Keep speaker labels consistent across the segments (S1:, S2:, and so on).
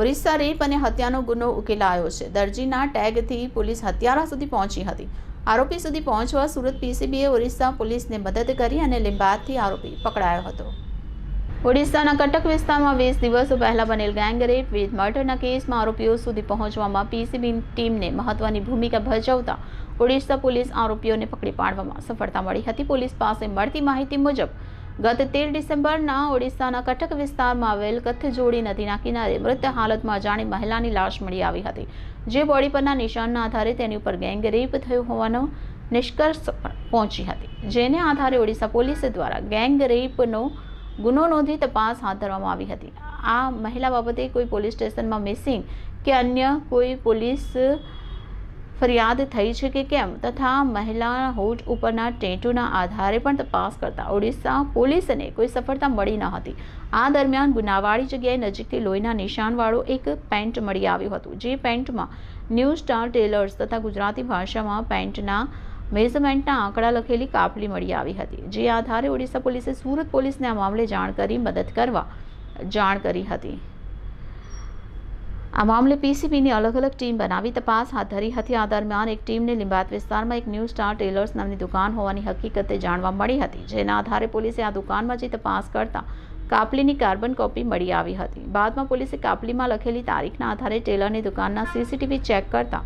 S1: Orissa rape અને હત્યાનો ગુનો ઉકેલાયો છે. દરજીના ટેગથી પોલીસ હત્યારા સુધી પહોંચી હતી. આરોપી સુધી પહોંચવા સુરત પીસીબીએ ઓરિસ્સા પોલીસને મદદ કરી અને લીંબાદથી આરોપી પકડાયો હતો. ઓડિશાના કટક વિસ્તારમાં વીસ દિવસો પહેલા બનેલ ગેંગ રેપ વિથ મર્ડરના કેસમાં આરોપીઓ સુધી પહોંચવામાં પીસીબી ટીમને મહત્વની ભૂમિકા ભજવતા ઓડિશા પોલીસ આરોપીઓને પકડી પાડવામાં સફળતા મળી હતી. પોલીસ પાસે મળતી માહિતી મુજબ ગત તેર ડિસેમ્બરના ઓડિશાના કટક વિસ્તારમાં આવેલ કથજોડી નદીના કિનારે મૃત હાલતમાં જાણી મહિલાની લાશ મળી આવી હતી. જે બોડી પરના નિશાનના આધારે તેની ઉપર ગેંગ રેપ થયો હોવાનો નિષ્કર્ષ પહોંચી હતી. જેને આધારે ઓડિશા પોલીસ દ્વારા ગેંગ રેપનો ગુનો નોંધી તપાસ હાથ ધરવામાં આવી હતી. આ મહિલા બાબતે કોઈ પોલીસ સ્ટેશનમાં મિસિંગ કે અન્ય કોઈ પોલીસ ફરિયાદ થઈ છે કે કેમ? તથા મહિલા હોટ ઉપરના ટેટુના આધારે પણ તપાસ કરતા ઓડિશા પોલીસને કોઈ સફળતા મળી ન હતી. આ દરમિયાન ગુનાવાળી જગ્યાએ નજીકથી લોહીના નિશાનવાળો એક પેન્ટ મળી આવ્યું હતું, જે પેન્ટમાં ન્યૂ સ્ટાર ટેલર્સ તથા ગુજરાતી ભાષામાં પેન્ટના મેઝરમેન્ટના આંકડા લખેલી કાપલી મળી આવી હતી, જે આધારે ઓડિશા પોલીસે સુરત પોલીસને આ મામલે જાણ કરી મદદ કરવા જાણ કરી હતી. આ મામલે પીસીબીની અલગ અલગ ટીમ બનાવી તપાસ. હાથ ધરી હતી આ દરમિયાન એક ટીમને લિંબાત વિસ્તારમાં એક ન્યૂ સ્ટાર ટેલર્સ નામની દુકાન હોવાની હકીકતે જાણવા મળી હતી, જેના આધારે પોલીસે આ દુકાનમાં જઈ તપાસ કરતા કાપલીની કાર્બન કોપી મળી આવી હતી. બાદમાં પોલીસે કાપલીમાં લખેલી તારીખના આધારે ટેલરની દુકાનના સીસીટીવી ચેક કરતા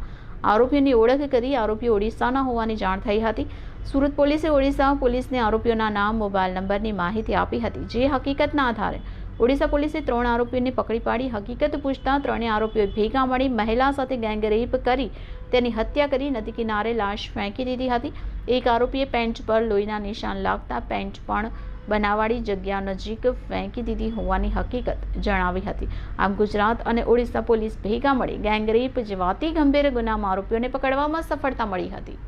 S1: આરોપીઓની ઓળખ કરી આરોપીઓ ઓડિશાના હોવાની જાણ થઈ હતી. સુરત પોલીસે ઓડિશા પોલીસને આરોપીઓના નામ, મોબાઈલ નંબરની માહિતી આપી હતી, જે હકીકતના આધારે ઓડિશા પોલીસે ત્રણ આરોપીઓને પકડી પાડી. હકીકત પૂછતા ત્રણેય આરોપીઓ ભેગા મળી મહિલા સાથે ગેંગ રેપ કરી તેની હત્યા કરી, નદી કિનારે લાશ ફેંકી દીધી હતી. એક આરોપીએ પેન્ટ પર લોહીના નિશાન લાગતા પેન્ટ પણ બનાવાળી જગ્યા નજીક ફેંકી દીધી હોવાની હકીકત જણાવી હતી. આમ ગુજરાત અને ઓડિશા પોલીસ ભેગા મળી ગેંગ રેપ જેવા અતિ ગંભીર ગુનામાં આરોપીઓને પકડવામાં સફળતા મળી હતી.